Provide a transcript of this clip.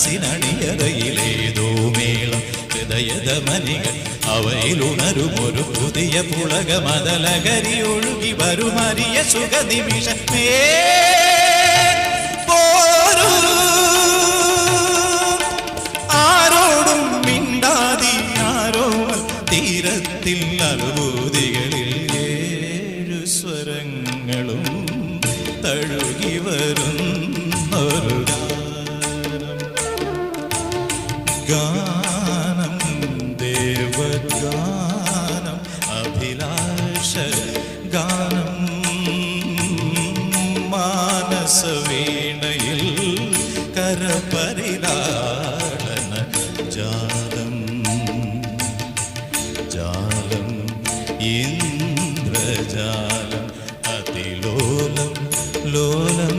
മനസ്സിനണിയറയിലേതോ മേളം ഹൃദയധമനികൾ അവയിലുണരുമൊരു പുതിയ പുളക മതലകരി ഒഴുകി വരുമറിയ സുഖനിമിഷമേ തീരത്തിൽ അനുഭൂതികളിൽ ഏഴു സ്വരങ്ങളും തഴുകി വരുന്നൊരു ഗാനം ദേവഗാനം അഭിലാഷ ഗാനം. മാനസവീണയിൽ കരപരിലാടന ജാലം. ജാലം ഇന്ദ്രജാലം അതിലോലം ലോലം